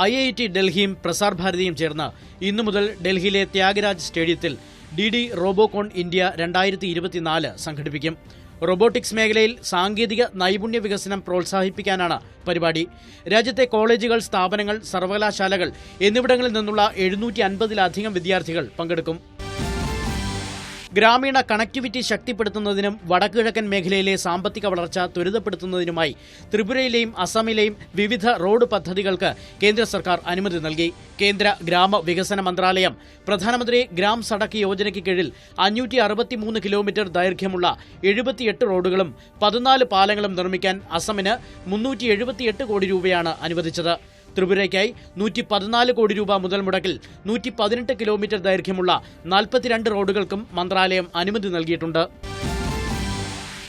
I I T ഡൽഹിയും പ്രസാർ ഭാരതിയും ചേർന്ന് ഇന്നു മുതൽ ഡൽഹിയിലെ ത്യാഗരാജ് സ്റ്റേഡിയത്തിൽ ഡി ഡി റോബോകോൺ ഇന്ത്യ രണ്ടായിരത്തി ഇരുപത്തിനാല് സംഘടിപ്പിക്കും. റോബോട്ടിക്സ് മേഖലയിൽ സാങ്കേതിക നൈപുണ്യ വികസനം പ്രോത്സാഹിപ്പിക്കാനാണ് പരിപാടി. രാജ്യത്തെ കോളേജുകൾ സ്ഥാപനങ്ങൾ സർവകലാശാലകൾ എന്നിവിടങ്ങളിൽ നിന്നുള്ള എഴുന്നൂറ്റി അൻപതിലധികം വിദ്യാർത്ഥികൾ പങ്കെടുക്കും. ഗ്രാമീണ കണക്ടിവിറ്റി ശക്തിപ്പെടുത്തുന്നതിനും വടക്കുകിഴക്കൻ മേഖലയിലെ സാമ്പത്തിക വളർച്ച ത്വരിതപ്പെടുത്തുന്നതിനുമായി ത്രിപുരയിലെയും അസമിലെയും വിവിധ റോഡ് പദ്ധതികൾക്ക് കേന്ദ്ര സർക്കാർ അനുമതി നൽകി. കേന്ദ്ര ഗ്രാമ വികസന മന്ത്രാലയം പ്രധാനമന്ത്രി ഗ്രാം സടക്ക് യോജനയ്ക്ക് കീഴിൽ അഞ്ഞൂറ്റി അറുപത്തിമൂന്ന് കിലോമീറ്റർ ദൈർഘ്യമുള്ള എഴുപത്തിയെട്ട് റോഡുകളും പതിനാല് പാലങ്ങളും നിർമ്മിക്കാൻ അസമിന് മുന്നൂറ്റി കോടി രൂപയാണ് അനുവദിച്ചത്. ത്രിപുരയ്ക്കായി നൂറ്റി പതിനാല് കോടി രൂപ മുതൽ മുടക്കിൽ നൂറ്റി പതിനെട്ട് കിലോമീറ്റർ ദൈർഘ്യമുള്ള നാൽപ്പത്തിരണ്ട് റോഡുകൾക്കും മന്ത്രാലയം അനുമതി നൽകിയിട്ടുണ്ട്.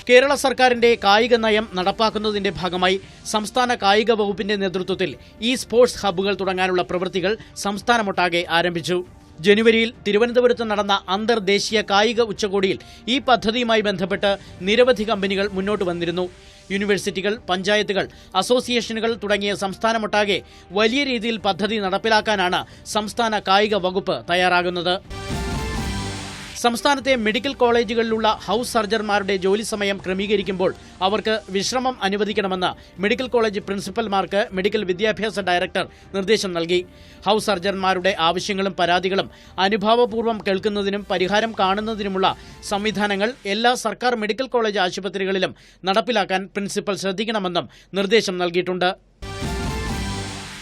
കേരള സർക്കാരിന്റെ കായിക നയം നടപ്പാക്കുന്നതിന്റെ ഭാഗമായി സംസ്ഥാന കായിക വകുപ്പിന്റെ നേതൃത്വത്തിൽ ഈ സ്പോർട്സ് ഹബ്ബുകൾ തുടങ്ങാനുള്ള പ്രവൃത്തികൾ സംസ്ഥാനമൊട്ടാകെ ആരംഭിച്ചു. ജനുവരിയിൽ തിരുവനന്തപുരത്ത് നടന്ന അന്തർദേശീയ കായിക ഉച്ചകോടിയിൽ ഈ പദ്ധതിയുമായി ബന്ധപ്പെട്ട് നിരവധി കമ്പനികൾ മുന്നോട്ട് വന്നിരുന്നു. യൂണിവേഴ്സിറ്റികൾ പഞ്ചായത്തുകൾ അസോസിയേഷനുകൾ തുടങ്ങിയ സംസ്ഥാനമൊട്ടാകെ വലിയ രീതിയിൽ പദ്ധതി നടപ്പിലാക്കാനാണ് സംസ്ഥാന കായിക വകുപ്പ് തയ്യാറാകുന്നത്. സംസ്ഥാനത്തെ മെഡിക്കൽ കോളേജുകളിലുള്ള ഹൌസ് സർജർമാരുടെ ജോലി സമയം ക്രമീകരിക്കുമ്പോൾ അവർക്ക് വിശ്രമം അനുവദിക്കണമെന്ന് മെഡിക്കൽ കോളേജ് പ്രിൻസിപ്പൽമാർക്ക് മെഡിക്കൽ വിദ്യാഭ്യാസ ഡയറക്ടർ നിർദ്ദേശം നൽകി. ഹൌസ് സർജർമാരുടെ ആവശ്യങ്ങളും പരാതികളും അനുഭാവപൂർവം കേൾക്കുന്നതിനും പരിഹാരം കാണുന്നതിനുമുള്ള സംവിധാനങ്ങൾ എല്ലാ സർക്കാർ മെഡിക്കൽ കോളേജ് ആശുപത്രികളിലും നടപ്പിലാക്കാൻ പ്രിൻസിപ്പൽ ശ്രദ്ധിക്കണമെന്നും നിർദ്ദേശം നൽകിയിട്ടുണ്ട്.